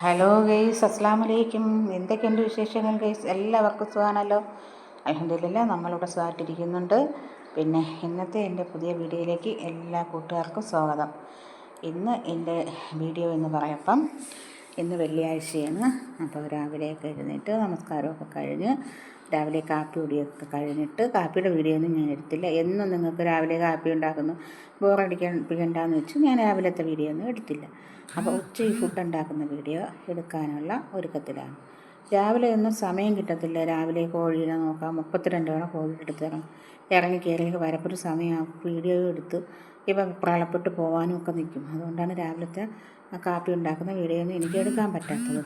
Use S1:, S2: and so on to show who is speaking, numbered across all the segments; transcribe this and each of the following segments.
S1: Hello guys അസ്സാം വലൈക്കും എന്തൊക്കെയുണ്ട് വിശേഷങ്ങൾ ഗെയ്സ് എല്ലാവർക്കും സുഖമാണല്ലോ അലഹമില്ല നമ്മളിവിടെ സുഖമായിട്ടിരിക്കുന്നുണ്ട് പിന്നെ ഇന്നത്തെ എന്റെ പുതിയ വീഡിയോയിലേക്ക് എല്ലാ കൂട്ടുകാർക്കും സ്വാഗതം. ഇന്ന് എന്റെ വീഡിയോ എന്ന് പറയപ്പം ഇന്ന് വെള്ളിയാഴ്ചയാണ്. അപ്പോൾ രാവിലെയൊക്കെ എഴുന്നേറ്റ് നമസ്കാരമൊക്കെ കഴിഞ്ഞ് രാവിലെ കാപ്പി കുടിയൊക്കെ കഴിഞ്ഞിട്ട് കാപ്പിയുടെ വീഡിയോ ഒന്നും ഞാൻ എടുത്തില്ല. എന്നും നിങ്ങൾക്ക് രാവിലെ കാപ്പി ഉണ്ടാക്കുന്നു. ബോറടിക്കാൻ പിഴണ്ടെന്ന് വെച്ച് ഞാൻ രാവിലത്തെ വീഡിയോ ഒന്നും എടുത്തില്ല. അപ്പോൾ ഉച്ച ഈ ഫുഡ് ഉണ്ടാക്കുന്ന വീഡിയോ എടുക്കാനുള്ള ഒരുക്കത്തിലാണ്. രാവിലെ ഒന്നും സമയം കിട്ടത്തില്ല. രാവിലെ കോഴീനെ നോക്കാം. മുപ്പത്തിരണ്ട് വേണം കോഴി എടുത്ത് ഇറങ്ങി ഇറങ്ങി കയറി വരപ്പൊരു സമയം വീഡിയോ എടുത്ത് ഇപ്പം പ്രാളപ്പെട്ട് പോകാനും ഒക്കെ നിൽക്കും. അതുകൊണ്ടാണ് രാവിലത്തെ കാപ്പി ഉണ്ടാക്കുന്ന വീഡിയോ ഒന്നും എനിക്ക് എടുക്കാൻ പറ്റാത്തത്.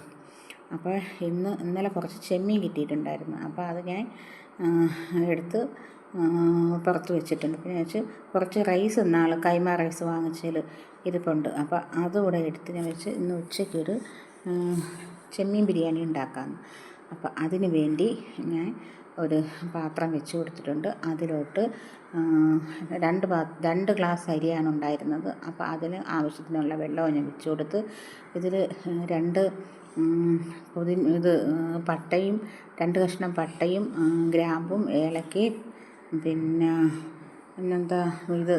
S1: അപ്പോൾ ഇന്ന് ഇന്നലെ കുറച്ച് ചെമ്മീൻ കിട്ടിയിട്ടുണ്ടായിരുന്നു. അപ്പോൾ അത് ഞാൻ എടുത്ത് പുറത്ത് വെച്ചിട്ടുണ്ട്. പിന്നെ വെച്ച് കുറച്ച് റൈസ് ഇന്നാൾ കൈമ റൈസ് വാങ്ങിച്ചതിൽ ഇരിപ്പുണ്ട്. അപ്പോൾ അതുകൂടെ എടുത്ത് ഞാൻ വെച്ച് ഇന്ന് ഉച്ചയ്ക്കൊരു ചെമ്മീൻ ബിരിയാണി ഉണ്ടാക്കാമെന്ന് അപ്പോൾ അതിന് വേണ്ടി ഞാൻ ഒരു പാത്രം വെച്ച് കൊടുത്തിട്ടുണ്ട്. അതിലോട്ട് രണ്ട് പാ രണ്ട് ഗ്ലാസ് അരിയാണ് ഉണ്ടായിരുന്നത്. അപ്പോൾ അതിന് ആവശ്യത്തിനുള്ള വെള്ളവും ഞാൻ വെച്ച് കൊടുത്ത് ഇതിൽ രണ്ട് പുതി ഇത് പട്ടയും രണ്ട് കഷ്ണം പട്ടയും ഗ്രാമ്പും ഏലക്കയും പിന്നെ പിന്നെന്താ ഇത്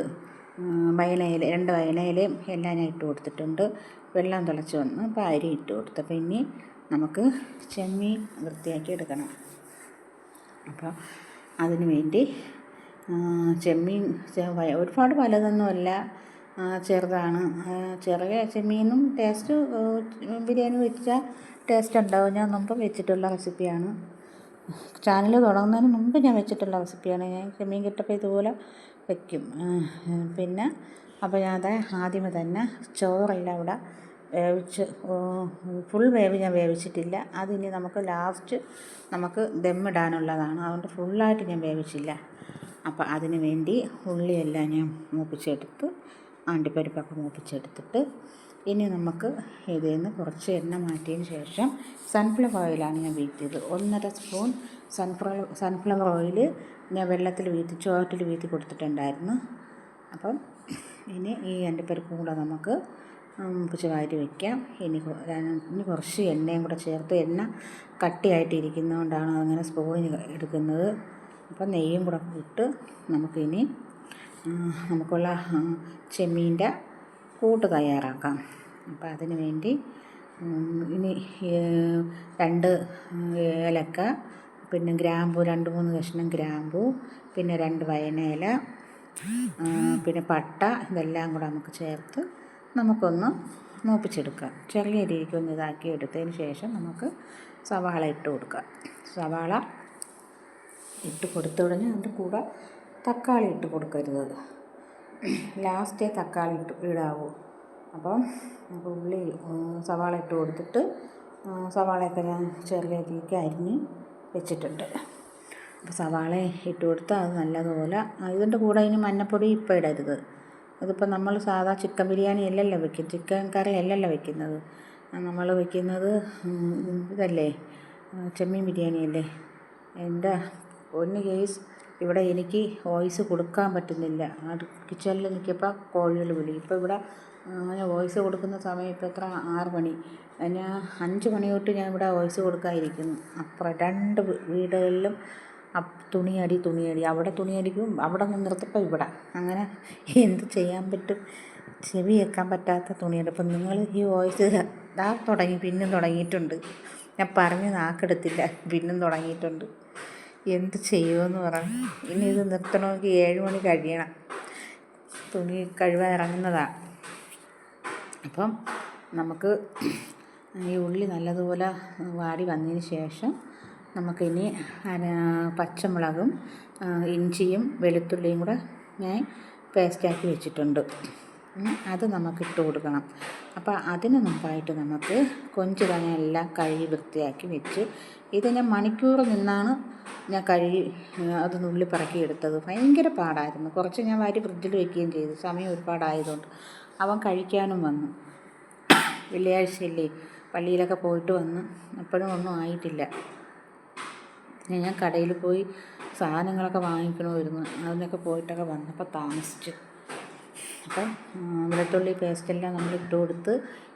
S1: വയലയില രണ്ട് വയലയിലയും എല്ലാം ഞാൻ ഇട്ട് കൊടുത്തിട്ടുണ്ട്. വെള്ളം തിളച്ച് വന്ന് അപ്പോൾ അരി ഇട്ട് കൊടുത്തു അപ്പോൾ ഇനി നമുക്ക് ചെമ്മീൻ വൃത്തിയാക്കി എടുക്കണം. അപ്പോൾ അതിനു വേണ്ടി ചെമ്മീൻ ഒരുപാട് വലുതൊന്നുമല്ല. ചെറുതാണ്. ചെറിയ ചെമ്മീനും ടേസ്റ്റ് ബിരിയാണി വെച്ചാൽ ടേസ്റ്റ് ഉണ്ടാവും. ഞാൻ മുമ്പ് വെച്ചിട്ടുള്ള റെസിപ്പിയാണ് ചാനൽ തുടങ്ങുന്നതിന് മുമ്പ് ഞാൻ വെച്ചിട്ടുള്ള റെസിപ്പിയാണ് ഞാൻ ചെമ്മീൻ കിട്ടപ്പോൾ ഇതുപോലെ വെക്കും. പിന്നെ അപ്പോൾ ഞാൻ അത് ആദ്യമേ തന്നെ ചോറെല്ലാം ഇവിടെ വേവിച്ച് ഫുൾ വേവ് ഞാൻ വേവിച്ചിട്ടില്ല. അതിനി നമുക്ക് ലാസ്റ്റ് നമുക്ക് ദമ്മിടാനുള്ളതാണ് അതുകൊണ്ട് ഫുള്ളായിട്ട് ഞാൻ വേവിച്ചില്ല. അപ്പോൾ അതിന് വേണ്ടി ഉള്ളിയെല്ലാം ഞാൻ മൂപ്പിച്ചെടുത്ത് അണ്ടിപ്പരിപ്പൊക്കെ മൂപ്പിച്ചെടുത്തിട്ട് ഇനി നമുക്ക് ഇതിൽ നിന്ന് കുറച്ച് എണ്ണ മാറ്റിയതിന് ശേഷം സൺഫ്ലവർ ഓയിലാണ് ഞാൻ വീട്ടിയത് ഒന്നര സ്പൂൺ സൺഫ്ലവർ സൺഫ്ലവർ ഓയിൽ ഞാൻ വെള്ളത്തിൽ വീത്തി ചോറ്റിൽ വീത്തി കൊടുത്തിട്ടുണ്ടായിരുന്നു. അപ്പം ഇനി ഈ അണ്ടിപ്പരിപ്പും കൂടെ നമുക്ക് കുറച്ച് വാരി വയ്ക്കാം ഇനി ഇനി കുറച്ച് എണ്ണയും കൂടെ ചേർത്ത് എണ്ണ കട്ടിയായിട്ട് ഇരിക്കുന്നതുകൊണ്ടാണ് അങ്ങനെ സ്പൂണിന് എടുക്കുന്നത്. അപ്പം നെയ്യും കൂടെ ഇട്ട് നമുക്കിനി നമുക്കുള്ള ചെമ്മീന്റെ കൂട്ട് തയ്യാറാക്കാം. അപ്പം അതിന് വേണ്ടി ഇനി രണ്ട് ഏലക്ക പിന്നെ ഗ്രാമ്പു രണ്ട് മൂന്ന് കഷ്ണം ഗ്രാമ്പു പിന്നെ രണ്ട് വയനയില പിന്നെ പട്ട ഇതെല്ലാം കൂടെ നമുക്ക് ചേർത്ത് നമുക്കൊന്ന് മൂപ്പിച്ചെടുക്കാം. ചെറിയ രീതിക്ക് ഒന്ന് ഇതാക്കി എടുത്തതിന് ശേഷം നമുക്ക് സവാള ഇട്ട് കൊടുക്കാം. സവാള ഇട്ട് കൊടുത്തു കഴിഞ്ഞാൽ അതിന്റെ കൂടെ തക്കാളി ഇട്ട് കൊടുക്കരുത് ലാസ്റ്റേ തക്കാളി ഇട്ട് ഇടാവൂ. അപ്പം ഉള്ളി സവാള ഇട്ട് കൊടുത്തിട്ട് സവാളയൊക്കെ ഞാൻ ചെറിയ രീതിക്ക് അരിഞ്ഞ് വെച്ചിട്ടുണ്ട്. അപ്പോൾ സവാള ഇട്ട് കൊടുത്താൽ അത് നല്ലതുപോലെ ഇതിന്റെ കൂടെ ഇനി മഞ്ഞൾപ്പൊടി ഇപ്പം ഇടരുത്. അതിപ്പോൾ നമ്മൾ സാധാ ചിക്കൻ ബിരിയാണി അല്ലല്ലോ വെക്കും ചിക്കൻ കറി അല്ലല്ലോ വെക്കുന്നത്. നമ്മൾ വെക്കുന്നത് ഇതല്ലേ ചെമ്മീൻ ബിരിയാണി അല്ലേ? എന്റെ ഒന്ന് കേസ്. ഇവിടെ എനിക്ക് വോയിസ് കൊടുക്കാൻ പറ്റുന്നില്ല. കിച്ചണിൽ നിൽക്കിയപ്പോൾ കോഴികൾ വിളി. ഇപ്പോൾ ഇവിടെ ഞാൻ വോയിസ് കൊടുക്കുന്ന സമയം ഇപ്പോൾ എത്ര? ആറ് മണി. ഞാൻ അഞ്ച് മണി തൊട്ട് ഞാൻ ഇവിടെ വോയിസ് കൊടുക്കാതിരിക്കുന്നു അപ്പുറം രണ്ട് വീടുകളിലും തുണിയടി തുണിയടി. അവിടെ തുണിയടിക്കും അവിടെ നിന്ന് നിർത്തപ്പോൾ ഇവിടെ. അങ്ങനെ എന്ത് ചെയ്യാൻ പറ്റും? ചെവി വെക്കാൻ പറ്റാത്ത തുണിയുണ്ട് അപ്പം നിങ്ങൾ ഈ വോയിസ് ഇതാ തുടങ്ങി പിന്നും തുടങ്ങിയിട്ടുണ്ട്. ഞാൻ പറഞ്ഞ് നാക്കെടുത്തില്ല. പിന്നും തുടങ്ങിയിട്ടുണ്ട്. എന്ത് ചെയ്യുമെന്ന് പറ. ഇനി ഇത് നിർത്തണമെങ്കിൽ ഏഴ് മണി കഴിയണം. തുണി കഴുകാൻ ഇറങ്ങുന്നതാണ് അപ്പം നമുക്ക് ഈ ഉള്ളി നല്ലതുപോലെ വാടി വന്നതിന് ശേഷം നമുക്കിനി പച്ചമുളകും ഇഞ്ചിയും വെളുത്തുള്ളിയും കൂടെ ഞാൻ പേസ്റ്റാക്കി വെച്ചിട്ടുണ്ട്. അത് നമുക്ക് ഇട്ട് കൊടുക്കണം. അപ്പോൾ അതിന് മുമ്പായിട്ട് നമുക്ക് കൊഞ്ച് തന്നെ എല്ലാം കഴുകി വൃത്തിയാക്കി വെച്ച് ഇത് ഞാൻ മണിക്കൂർ നിന്നാണ് ഞാൻ കഴുകി അത് നുള്ളി പറക്കി എടുത്തത്. ഭയങ്കര പാടായിരുന്നു. കുറച്ച് ഞാൻ വാരി ഫ്രിഡ്ജിൽ വെക്കുകയും ചെയ്തു. സമയം ഒരുപാടായതുകൊണ്ട് അവൻ കഴിക്കാനും വന്നു. വെള്ളിയാഴ്ചയല്ലേ? പള്ളിയിലൊക്കെ പോയിട്ട് വന്ന് അപ്പോഴും ഒന്നും ആയിട്ടില്ല. ഞാൻ കടയിൽ പോയി സാധനങ്ങളൊക്കെ വാങ്ങിക്കണമായിരുന്നു. അതിനൊക്കെ പോയിട്ടൊക്കെ വന്നപ്പോൾ താമസിച്ചു. അപ്പം വെളുത്തുള്ളി പേസ്റ്റെല്ലാം നമ്മൾ ഇട്ട് കൊടുത്ത്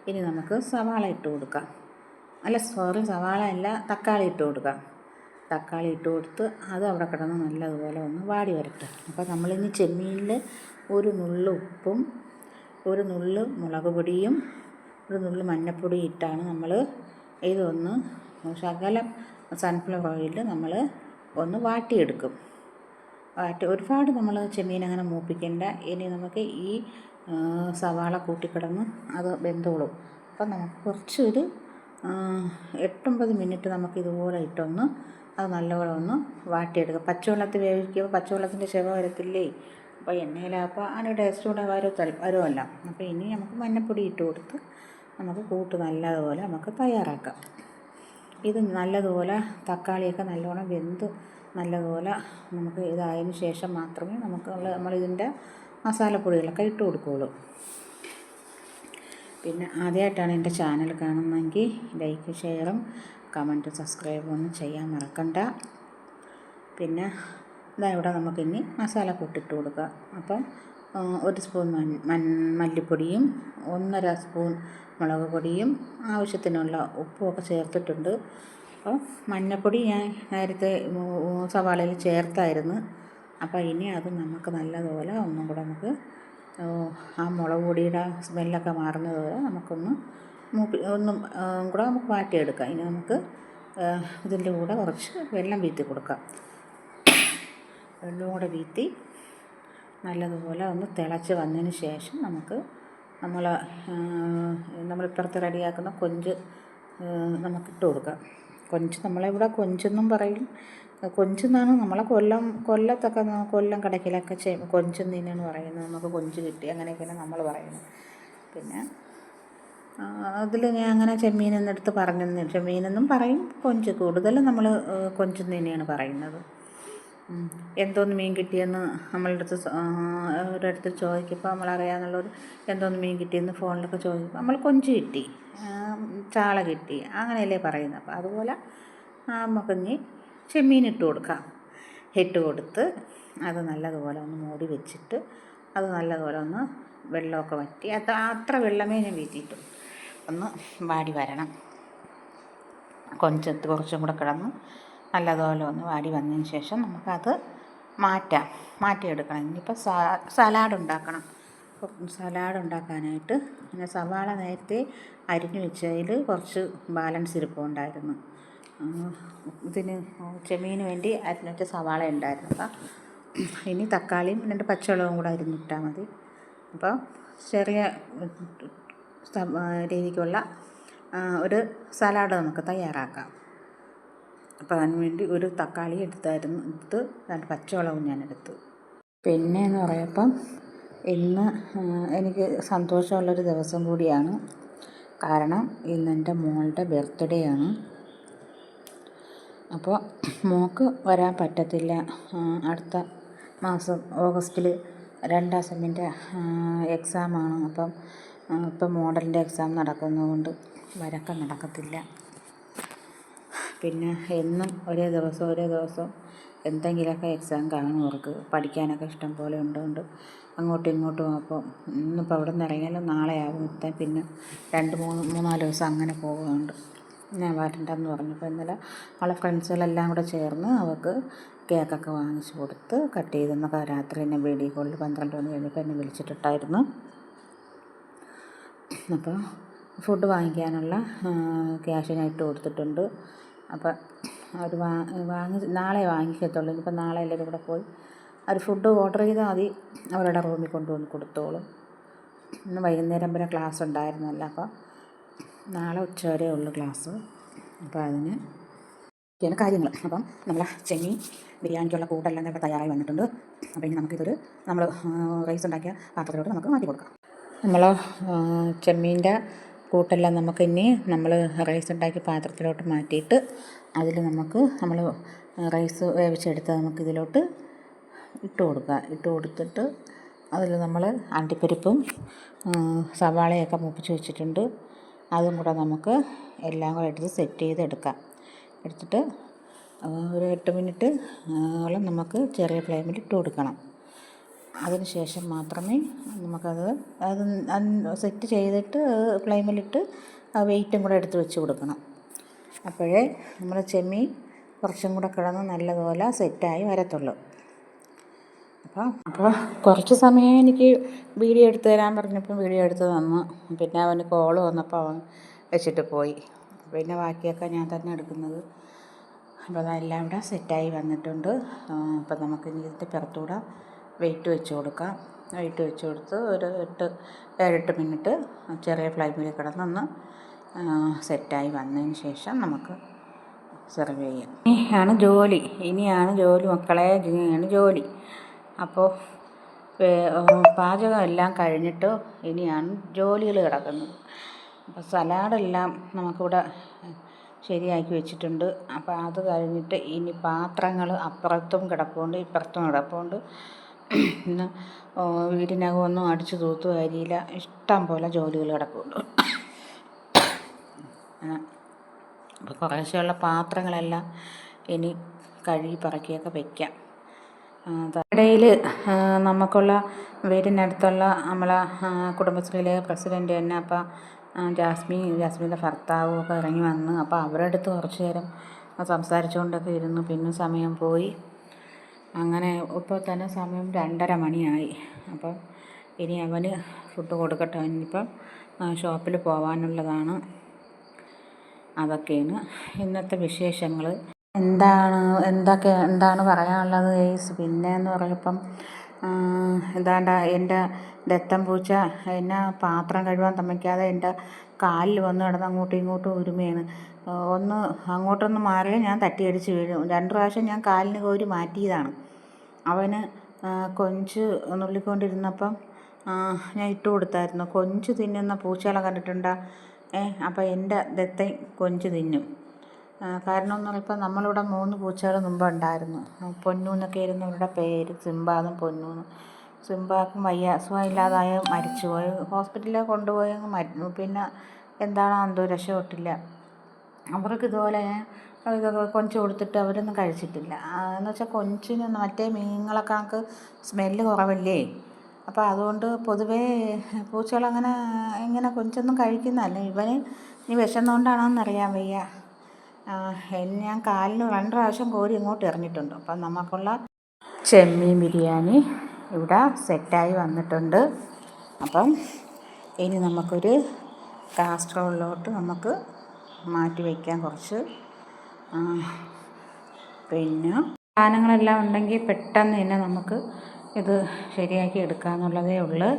S1: ഇനി നമുക്ക് സവാള ഇട്ട് കൊടുക്കാം. അല്ല സോറി സവാള അല്ല തക്കാളി ഇട്ട് കൊടുക്കാം. തക്കാളി ഇട്ട് കൊടുത്ത് അത് അവിടെ കിടന്ന് നല്ലതുപോലെ ഒന്ന് വാടി വരട്ടെ. അപ്പോൾ നമ്മളിനി ചെമ്മീനിൽ ഒരു നുള്ളു ഉപ്പും ഒരു നുള്ളു മുളക് പൊടിയും ഒരു നുള്ളു മഞ്ഞൾപ്പൊടിയും ഇട്ടാണ് നമ്മൾ ഇതൊന്ന് ശകലം സൺഫ്ലവർ ഓയിൽ നമ്മൾ ഒന്ന് വാട്ടിയെടുക്കും. വാട്ടി ഒരുപാട് നമ്മൾ ചെമ്മീൻ അങ്ങനെ മൂപ്പിക്കേണ്ട. ഇനി നമുക്ക് ഈ സവാള കൂട്ടിക്കിടന്ന് അത് വെന്തോളും. അപ്പം നമുക്ക് കുറച്ചൊരു എട്ടൊമ്പത് മിനിറ്റ് നമുക്ക് ഇതുപോലെ ഇട്ടൊന്ന് അത് നല്ലപോലെ ഒന്ന് വാട്ടിയെടുക്കുക പച്ചവെള്ളത്തിൽ വേവിക്കുമ്പോൾ പച്ചവെള്ളത്തിന്റെ ചെവ വരത്തില്ലേ? അപ്പോൾ എണ്ണയിലാപ്പോൾ അതിന് ടേസ്റ്റ് കൂടെ വരത്തൽ വരുമല്ല. അപ്പോൾ ഇനി നമുക്ക് മഞ്ഞപ്പൊടി ഇട്ട് കൊടുത്ത് നമുക്ക് കൂട്ട് നല്ലതുപോലെ നമുക്ക് തയ്യാറാക്കാം. ഇത് നല്ലതുപോലെ തക്കാളിയൊക്കെ നല്ലോണം വെന്ത് നല്ലതുപോലെ നമുക്ക് ഇതായതിന് ശേഷം മാത്രമേ നമുക്ക് നമ്മളിതിന്റെ മസാലപ്പൊടികളൊക്കെ ഇട്ട് കൊടുക്കുകയുള്ളൂ. പിന്നെ ആദ്യമായിട്ടാണ് എന്റെ ചാനൽ കാണുന്നതെങ്കിൽ ലൈക്ക് ഷെയറും കമന്റും സബ്സ്ക്രൈബും ഒന്നും ചെയ്യാൻ മറക്കണ്ട. പിന്നെ ഇതാ ഇവിടെ നമുക്കിനി മസാല കൂട്ടിട്ട് കൊടുക്കാം അപ്പം ഒരു സ്പൂൺ മൻ മല്ലിപ്പൊടിയും ഒന്നര സ്പൂൺ മുളക് പൊടിയും ആവശ്യത്തിനുള്ള ഉപ്പുമൊക്കെ ചേർത്തിട്ടുണ്ട്. അപ്പോൾ മഞ്ഞൾപ്പൊടി ഞാൻ നേരത്തെ സവാളയിൽ ചേർത്തായിരുന്നു. അപ്പോൾ ഇനി അത് നമുക്ക് നല്ലതുപോലെ ഒന്നും കൂടെ നമുക്ക് ആ മുളക് പൊടിയുടെ സ്മെല്ലൊക്കെ മാറുന്നതുവരെ നമുക്കൊന്ന് മൂപ്പി ഒന്നും കൂടെ നമുക്ക് വാട്ടിയെടുക്കാം ഇനി നമുക്ക് ഇതിന്റെ കൂടെ കുറച്ച് വെള്ളം വീത്തി കൊടുക്കാം. വെള്ളം കൂടെ വീത്തി നല്ലതുപോലെ ഒന്ന് തിളച്ച് വന്നതിന് ശേഷം നമുക്ക് നമ്മൾ നമ്മളിപ്പുറത്ത് റെഡിയാക്കുന്ന കൊഞ്ച് നമുക്കിട്ട് കൊടുക്കാം. കൊഞ്ച് നമ്മളിവിടെ കൊഞ്ചെന്നും പറയും. കൊഞ്ചെന്നാണ് നമ്മളെ കൊല്ലം കൊല്ലത്തൊക്കെ കൊല്ലം കടക്കിലൊക്കെ ചെ കൊഞ്ചെന്നീനാണ് പറയുന്നത്. നമുക്ക് കൊഞ്ച് കിട്ടി. അങ്ങനെയൊക്കെയാണ് നമ്മൾ പറയുന്നത്. പിന്നെ അതിൽ ഞാൻ അങ്ങനെ ചെമ്മീനെന്നെടുത്ത് പറഞ്ഞെന്ന് ചെമ്മീനെന്നും പറയും. കൊഞ്ച് കൂടുതലും നമ്മൾ കൊഞ്ചെന്ന് തന്നെയാണ് പറയുന്നത്. എന്തോന്ന് മീൻ കിട്ടിയെന്ന് നമ്മളുടെ അടുത്ത് സ- അടുത്ത് ചോദിക്കുമ്പോൾ നമ്മളറിയാമെന്നുള്ളൊരു എന്തോന്ന് മീൻ കിട്ടിയെന്ന് ഫോണിലൊക്കെ ചോദിക്കുമ്പോൾ നമ്മൾ കൊഞ്ച് കിട്ടി ചാള കിട്ടി അങ്ങനെയല്ലേ പറയുന്നത്. അപ്പോൾ അതുപോലെ നമുക്കിനി ചെമ്മീൻ ഇട്ട് കൊടുക്കാം. ഇട്ട് കൊടുത്ത് അത് നല്ലതുപോലെ ഒന്ന് മൂടി വെച്ചിട്ട് അത് നല്ലതുപോലെ ഒന്ന് വെള്ളമൊക്കെ വറ്റി അത് അത്ര വെള്ളമേ ഞാൻ വീട്ടിയിട്ടു ഒന്ന് വാടി വരണം. കൊഞ്ചത്ത് കുറച്ചും കൂടെ കിടന്ന് നല്ലതുപോലെ ഒന്ന് വാടി വന്നതിന് ശേഷം നമുക്കത് മാറ്റാം മാറ്റിയെടുക്കണം ഇനിയിപ്പോൾ സലാഡ് ഉണ്ടാക്കണം സലാഡ് ഉണ്ടാക്കാനായിട്ട് പിന്നെ സവാള നേരത്തെ അരിഞ്ഞു വെച്ചതിൽ കുറച്ച് ബാലൻസ് ഇരിപ്പുണ്ടായിരുന്നു ഇതിന് ചെമ്മീന് വേണ്ടി അരിഞ്ഞു വെച്ച സവാള ഉണ്ടായിരുന്നു അപ്പം ഇനി തക്കാളിയും രണ്ട് പച്ചവെള്ളവും കൂടെ അരിഞ്ഞിട്ടാൽ മതി അപ്പോൾ ചെറിയ രീതിക്കുള്ള ഒരു സലാഡ് നമുക്ക് തയ്യാറാക്കാം അപ്പോൾ അതിന് വേണ്ടി ഒരു തക്കാളി എടുത്തായിരുന്നു. എടുത്ത് പച്ചമുളകും ഞാൻ എടുത്തു. പിന്നെ എന്ന് പറയപ്പം ഇന്ന് എനിക്ക് സന്തോഷമുള്ളൊരു ദിവസം കൂടിയാണ്. കാരണം ഇന്ന് എന്റെ മോളുടെ ബർത്ത്ഡേ ആണ്. അപ്പോൾ മോൾക്ക് വരാൻ പറ്റത്തില്ല. അടുത്ത മാസം ഓഗസ്റ്റിൽ രണ്ടാം സെമ്മിന്റെ എക്സാമാണ്. അപ്പം ഇപ്പം മോഡലിന്റെ എക്സാം നടക്കുന്നതുകൊണ്ട് വരക്കം നടക്കത്തില്ല. പിന്നെ എന്നും ഒരേ ദിവസം ഒരേ ദിവസം എന്തെങ്കിലുമൊക്കെ എക്സാം കാണും അവർക്ക് പഠിക്കാനൊക്കെ ഇഷ്ടം പോലെ ഉണ്ടോണ്ട് അങ്ങോട്ടും ഇങ്ങോട്ടും അപ്പോൾ ഇന്നിപ്പോൾ അവിടെ നിന്ന് ഇറങ്ങിയാലും നാളെ ആവും പിന്നെ രണ്ട് മൂന്ന് മൂന്നാൽ ദിവസം അങ്ങനെ പോകുന്നുണ്ട് ഞാൻ വരണ്ടെന്ന് പറഞ്ഞപ്പോൾ ഇന്നലെ അവളെ ഫ്രണ്ട്സുകളെല്ലാം കൂടെ ചേർന്ന് അവൾക്ക് കേക്കൊക്കെ വാങ്ങിച്ചു കൊടുത്ത് കട്ട് ചെയ്തെന്നൊക്കെ രാത്രി എന്നെ വീഡിയോ കോളിൽ പന്ത്രണ്ട് മണി കഴിഞ്ഞപ്പോൾ എന്നെ വിളിച്ചിട്ടുണ്ടായിരുന്നു അപ്പോൾ ഫുഡ് വാങ്ങിക്കാനുള്ള ക്യാഷ് ഞാൻ ഇട്ട് കൊടുത്തിട്ടുണ്ട്. അപ്പം അവർ വാങ്ങി നാളെ വാങ്ങിക്കത്തുള്ളൂ. ഇപ്പം നാളെ എല്ലാവരും കൂടെ പോയി അവർ ഫുഡ് ഓർഡർ ചെയ്താൽ മതി. അവരുടെ റൂമിൽ കൊണ്ടുവന്ന് കൊടുത്തോളും. ഇന്ന് വൈകുന്നേരം വരെ ക്ലാസ് ഉണ്ടായിരുന്നല്ല. അപ്പോൾ നാളെ ഉച്ച വരെ ഉള്ളു ക്ലാസ് അപ്പോൾ അതിന് ഒക്കെയാണ് കാര്യങ്ങൾ. അപ്പം നമ്മൾ ചെമ്മീൻ ബിരിയാണിക്കുള്ള കൂട്ടെല്ലാം ഇവിടെ തയ്യാറായി വന്നിട്ടുണ്ട്. അപ്പോൾ ഇനി നമുക്കിതൊരു നമ്മൾ റൈസ് ഉണ്ടാക്കിയ പാത്രത്തിലോട്ട് നമുക്ക് മാറ്റി കൊടുക്കാം. നമ്മൾ ചെമ്മീന്റെ കൂട്ടെല്ലാം നമുക്ക് ഇനി നമ്മൾ റൈസ് ഉണ്ടാക്കി പാത്രത്തിലോട്ട് മാറ്റിയിട്ട് അതിൽ നമുക്ക് നമ്മൾ റൈസ് വേവിച്ചെടുത്ത് നമുക്ക് ഇതിലോട്ട് ഇട്ട് കൊടുക്കുക ഇട്ട് കൊടുത്തിട്ട് അതിൽ നമ്മൾ അണ്ടിപ്പരിപ്പും സവാളയൊക്കെ മുപ്പിച്ച് വെച്ചിട്ടുണ്ട്. അതും കൂടെ നമുക്ക് എല്ലാം കൂടെ എടുത്ത് സെറ്റ് ചെയ്ത് എടുക്കാം എടുത്തിട്ട് ഒരു എട്ട് മിനിറ്റ് ഓളം നമുക്ക് ചെറിയ ഫ്ലെയിമിൽ ഇട്ട് കൊടുക്കണം. അതിന് ശേഷം മാത്രമേ നമുക്കത് അത് സെറ്റ് ചെയ്തിട്ട് ഫ്ലെയിമിലിട്ട് ആ വെയിറ്റും കൂടെ എടുത്ത് വെച്ച് കൊടുക്കണം. അപ്പോഴേ നമ്മുടെ ചെമ്മീൻ കുറച്ചും കൂടെ കിടന്ന് നല്ലതുപോലെ സെറ്റായി വരത്തുള്ളൂ. അപ്പോൾ അപ്പോൾ കുറച്ച് സമയം എനിക്ക് വീഡിയോ എടുത്ത് തരാൻ പറഞ്ഞപ്പോൾ വീഡിയോ എടുത്ത് തന്നു. പിന്നെ അവന് കോൾ വന്നപ്പോൾ അവൻ വെച്ചിട്ട് പോയി. പിന്നെ ബാക്കിയൊക്കെ ഞാൻ തന്നെ എടുക്കുന്നത്. അപ്പോൾ അതെല്ലാം ഇവിടെ സെറ്റായി വന്നിട്ടുണ്ട്. അപ്പോൾ നമുക്ക് ഇനി ഇതിന്റെ പുറത്തൂടെ വെയിറ്റ് വെച്ച് കൊടുക്കാം. വെയിറ്റ് വെച്ച് കൊടുത്ത് ഒരു എട്ട് ഏഴെട്ട് മിനിറ്റ് ചെറിയ ഫ്ലൈമിൽ കിടന്നൊന്ന് സെറ്റായി വന്നതിന് ശേഷം നമുക്ക് സെർവ് ചെയ്യാം. ഇനിയാണ് ജോലി. ഇനിയാണ് ജോലി മക്കളെ ഇനിയാണ് ജോലി. അപ്പോൾ പാചകം എല്ലാം കഴിഞ്ഞിട്ട് ഇനിയാണ് ജോലികൾ കിടക്കുന്നത്. അപ്പോൾ സലാഡെല്ലാം നമുക്കിവിടെ ശരിയാക്കി വെച്ചിട്ടുണ്ട്. അപ്പോൾ അത് കഴിഞ്ഞിട്ട് ഇനി പാത്രങ്ങൾ അപ്പുറത്തും കിടപ്പുണ്ട് ഇപ്പുറത്തും കിടപ്പുണ്ട്. ഇന്ന് വീടിനകമൊന്നും അടിച്ചു തൂത്തു അരിയില്ല ഇഷ്ടം പോലെ ജോലികൾ കിടപ്പുണ്ട്. അപ്പോൾ കുറേശ്ശെയുള്ള പാത്രങ്ങളെല്ലാം ഇനി കഴുകി പറക്കിയൊക്കെ വയ്ക്കാം ഇടയിൽ നമുക്കുള്ള വീടിനടുത്തുള്ള നമ്മളെ കുടുംബശ്രീയിലെ പ്രസിഡന്റ് തന്നെ അപ്പം ജാസ്മി ജാസ്മിന്റെ ഭർത്താവും ഒക്കെ ഇറങ്ങി വന്ന് അപ്പോൾ അവരുടെ അടുത്ത് കുറച്ച് നേരം സംസാരിച്ചുകൊണ്ടൊക്കെ ഇരുന്നു. പിന്നെ സമയം പോയി. അങ്ങനെ ഇപ്പോൾ തന്നെ സമയം രണ്ടര മണിയായി. അപ്പം ഇനി അവന് ഫുഡ് കൊടുക്കട്ടെ. അവനിപ്പം ഷോപ്പിൽ പോവാനുള്ളതാണ്. അതൊക്കെയാണ് ഇന്നത്തെ വിശേഷങ്ങൾ എന്താണ് എന്തൊക്കെ എന്താണ് പറയാനുള്ളത് ഗൈസ്? പിന്നെ എന്ന് പറയുമ്പം എന്താണ്ട എന്റെ ദത്തം പൂച്ച എന്നെ പാത്രം കഴുകാൻ തമ്മിക്കാതെ എന്റെ കാലിൽ വന്ന് കിടന്ന് അങ്ങോട്ടും ഇങ്ങോട്ടും ഒരുമയാണ്. ഒന്ന് അങ്ങോട്ടൊന്ന് മാറിയാൽ ഞാൻ തട്ടിയടിച്ച് വീഴും. രണ്ട് പ്രാവശ്യം ഞാൻ കാലിന് കോരി മാറ്റിയതാണ്. അവന് കൊഞ്ച് നുള്ളിക്കൊണ്ടിരുന്നപ്പം ഞാൻ ഇട്ട് കൊടുത്തായിരുന്നു. കൊഞ്ച് തിന്നുന്ന പൂച്ചകളെ കണ്ടിട്ടുണ്ടോ? ഏ അപ്പോൾ എന്റെ ദത്തയും കൊഞ്ച് തിന്നും. കാരണം എന്ന് പറയുമ്പോൾ നമ്മളിവിടെ മൂന്ന് പൂച്ചകൾ മുമ്പ് ഉണ്ടായിരുന്നു. പൊന്നു എന്നൊക്കെ ആയിരുന്നു അവരുടെ പേര്. സിംബാന്നും പൊന്നൂന്നും. സിംബാക്കും വയ്യ സുഖമില്ലാതായ മരിച്ചുപോയി. ഹോസ്പിറ്റലിൽ കൊണ്ടുപോയി അങ്ങ് മരുന്നു പിന്നെ എന്താണ് എന്തോ രക്ഷപ്പെട്ടില്ല അവർക്ക് ഇതുപോലെ കൊഞ്ച് കൊടുത്തിട്ട് അവരൊന്നും കഴിച്ചിട്ടില്ല. എന്ന് വെച്ചാൽ കൊഞ്ചിന് മറ്റേ മീനുകളൊക്കെ നമുക്ക് സ്മെല്ല് കുറവല്ലേ? അപ്പോൾ അതുകൊണ്ട് പൊതുവേ പൂച്ചകളങ്ങനെ ഇങ്ങനെ കൊഞ്ചൊന്നും കഴിക്കുന്നതല്ല ഇവന് ഇനി വിശന്നുകൊണ്ടാണോയെന്നറിയാൻ വയ്യ. ഞാൻ കാലിന് രണ്ട് പ്രാവശ്യം കോരി ഇങ്ങോട്ട് എറിഞ്ഞിട്ടുണ്ട്. അപ്പം നമുക്കുള്ള ചെമ്മീൻ ബിരിയാണി ഇവിടെ സെറ്റായി വന്നിട്ടുണ്ട്. അപ്പം ഇനി നമുക്കൊരു കാസ്ട്രോളിലോട്ട് നമുക്ക് മാറ്റി വയ്ക്കാം കുറച്ച്. പിന്നെ സാധനങ്ങളെല്ലാം ഉണ്ടെങ്കിൽ പെട്ടെന്ന് തന്നെ നമുക്ക് ഇത് ശരിയാക്കി എടുക്കാമെന്നുള്ളതേ ഉള്ളൂ.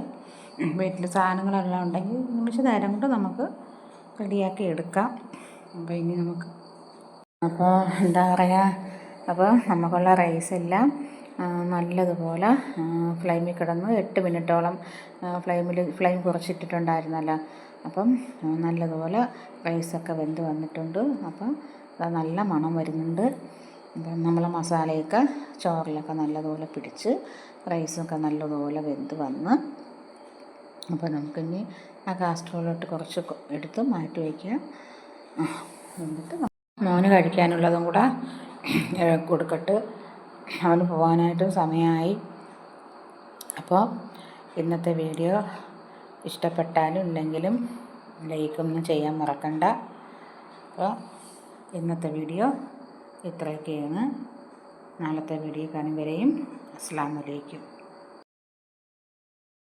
S1: വീട്ടിൽ സാധനങ്ങളെല്ലാം ഉണ്ടെങ്കിൽ നിമിഷ നേരം കൊണ്ട് നമുക്ക് റെഡിയാക്കി എടുക്കാം. അപ്പോൾ ഇനി നമുക്ക് അപ്പോൾ എന്താ പറയുക അപ്പോൾ നമുക്കുള്ള റൈസെല്ലാം നല്ലതുപോലെ ഫ്ലെയിമിൽ കിടന്ന് എട്ട് മിനിറ്റോളം ഫ്ലെയിമിൽ ഫ്ലെയിം കുറച്ചിട്ടിട്ടുണ്ടായിരുന്നല്ലോ. അപ്പം നല്ലതുപോലെ റൈസൊക്കെ വെന്ത് വന്നിട്ടുണ്ട്. അപ്പം അത് നല്ല മണം വരുന്നുണ്ട്. അപ്പം നമ്മൾ മസാലയൊക്കെ ചോറിലൊക്കെ നല്ലതുപോലെ പിടിച്ച് റൈസൊക്കെ നല്ലതുപോലെ വെന്ത് വന്ന് അപ്പോൾ നമുക്കിനി ആ കാസ്ട്രോളിട്ട് കുറച്ച് എടുത്ത് മാറ്റി വയ്ക്കാം. എന്നിട്ട് മോന് കഴിക്കാനുള്ളതും കൂടെ കൊടുക്കട്ട് അവന് പോകാനായിട്ടും സമയമായി. അപ്പോൾ ഇന്നത്തെ വീഡിയോ ഇഷ്ടപ്പെട്ടാലും ഇല്ലെങ്കിലും ലൈക്കൊന്നും ചെയ്യാൻ മറക്കണ്ട. അപ്പോൾ ഇന്നത്തെ വീഡിയോ ഇത്രയൊക്കെയാണ്. നാളത്തെ വീഡിയോ കാണും വരെയും അസ്സാം വലൈക്കും